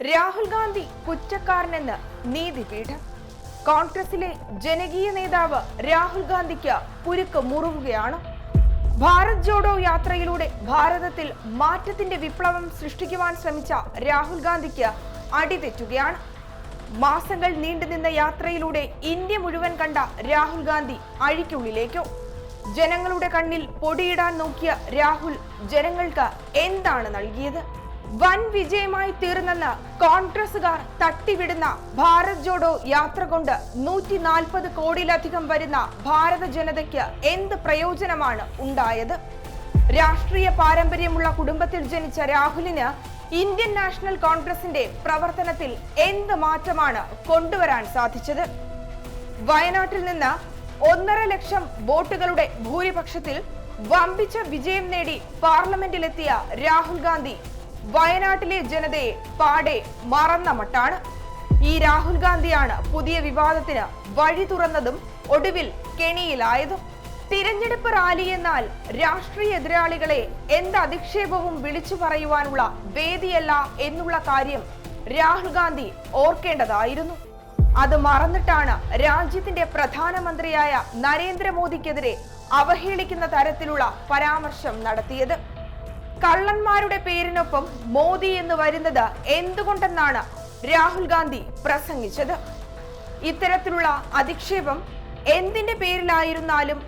രാഹുൽ ഗാന്ധി കുറ്റക്കാരനെന്ന് നീതിപീഠം. കോൺഗ്രസിലെ ജനകീയ നേതാവ് രാഹുൽ ഗാന്ധിക്ക് പുരുക്ക് മുറുകുകയാണ്. ഭാരത് ജോഡോ യാത്രയിലൂടെ ഭാരതത്തിൽ മാറ്റത്തിന്റെ വിപ്ലവം സൃഷ്ടിക്കുവാൻ ശ്രമിച്ച രാഹുൽ ഗാന്ധിക്ക് അടിതെറ്റുകയാണ്. മാസങ്ങൾ നീണ്ടുനിന്ന യാത്രയിലൂടെ ഇന്ത്യ മുഴുവൻ കണ്ട രാഹുൽ ഗാന്ധി അഴിക്കുള്ളിലേക്കോ? ജനങ്ങളുടെ കണ്ണിൽ പൊടിയിടാൻ നോക്കിയ രാഹുൽ ജനങ്ങൾക്ക് എന്താണ് നൽകിയത്? വൻ വിജയമായി തീർന്നെന്ന് കോൺഗ്രസുകാർ തട്ടിവിടുന്ന ഭാരത് ജോഡോ യാത്ര കൊണ്ട് നൂറ്റി നാൽപ്പത് കോടിയിലധികം വരുന്ന ഭാരത ജനതയ്ക്ക് എന്ത് പ്രയോജനമാണ് ഉണ്ടായത്? രാഷ്ട്രീയ പാരമ്പര്യമുള്ള കുടുംബത്തിൽ ജനിച്ച രാഹുലിന് ഇന്ത്യൻ നാഷണൽ കോൺഗ്രസിന്റെ പ്രവർത്തനത്തിൽ എന്ത് മാറ്റമാണ് കൊണ്ടുവരാൻ സാധിച്ചത്? വയനാട്ടിൽ നിന്ന് ഒന്നര ലക്ഷം വോട്ടുകളുടെ ഭൂരിപക്ഷത്തിൽ വമ്പിച്ച വിജയം നേടി പാർലമെന്റിലെത്തിയ രാഹുൽ ഗാന്ധി വയനാട്ടിലെ ജനതയെ പാടെ മറന്ന മട്ടാണ്. ഈ രാഹുൽ ഗാന്ധിയാണ് പുതിയ വിവാദത്തിന് വഴി തുറന്നതും ഒടുവിൽ കെണിയിലായതും. തിരഞ്ഞെടുപ്പ് റാലി എന്നാൽ രാഷ്ട്രീയ എതിരാളികളെ എന്ത് അധിക്ഷേപവും വിളിച്ചു പറയുവാനുള്ള വേദിയല്ല എന്നുള്ള കാര്യം രാഹുൽ ഗാന്ധി ഓർക്കേണ്ടതായിരുന്നു. അത് മറന്നിട്ടാണ് രാജ്യത്തിന്റെ പ്രധാനമന്ത്രിയായ നരേന്ദ്രമോദിക്കെതിരെ അവഹേളിക്കുന്ന തരത്തിലുള്ള പരാമർശം നടത്തിയത്. കള്ളന്മാരുടെ പേരിനൊപ്പം മോദി എന്ന് വരുന്നത് എന്തുകൊണ്ടെന്നാണ് രാഹുൽ ഗാന്ധി പ്രസംഗിച്ചത്? ഇത്തരത്തിലുള്ള അധിക്ഷേപം എന്തിന്റെ പേരിലായിരുന്നാലും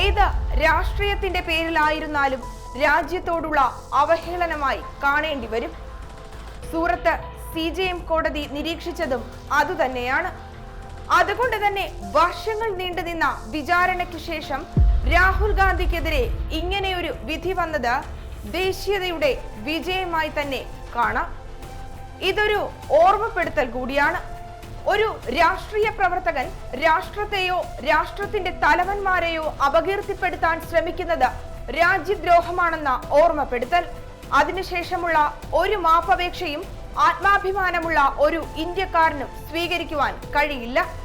ഏത് രാഷ്ട്രീയത്തിന്റെ പേരിലായിരുന്നാലും രാജ്യത്തോടുള്ള അവഹേളനമായി കാണേണ്ടി വരും. സൂറത്ത് സി ജെ എം കോടതി നിരീക്ഷിച്ചതും അതുതന്നെയാണ്. അതുകൊണ്ട് തന്നെ വർഷങ്ങൾ നീണ്ടുനിന്ന വിചാരണയ്ക്ക് ശേഷം രാഹുൽ ഗാന്ധിക്കെതിരെ ഇങ്ങനെയൊരു വിധി വന്നത് ദേശീയതയുടെ വിജയമായി തന്നെ കാണാം. ഇതൊരു ഓർമ്മപ്പെടുത്തൽ കൂടിയാണ്. ഒരു രാഷ്ട്രീയ പ്രവർത്തകൻ രാഷ്ട്രത്തെയോ രാഷ്ട്രത്തിന്റെ തലവന്മാരെയോ അപകീർത്തിപ്പെടുത്താൻ ശ്രമിക്കുന്നത് രാജ്യദ്രോഹമാണെന്ന ഓർമ്മപ്പെടുത്തൽ. അതിനുശേഷമുള്ള ഒരു മാപ്പപേക്ഷയും ആത്മാഭിമാനമുള്ള ഒരു ഇന്ത്യക്കാരനും സ്വീകരിക്കുവാൻ കഴിയില്ല.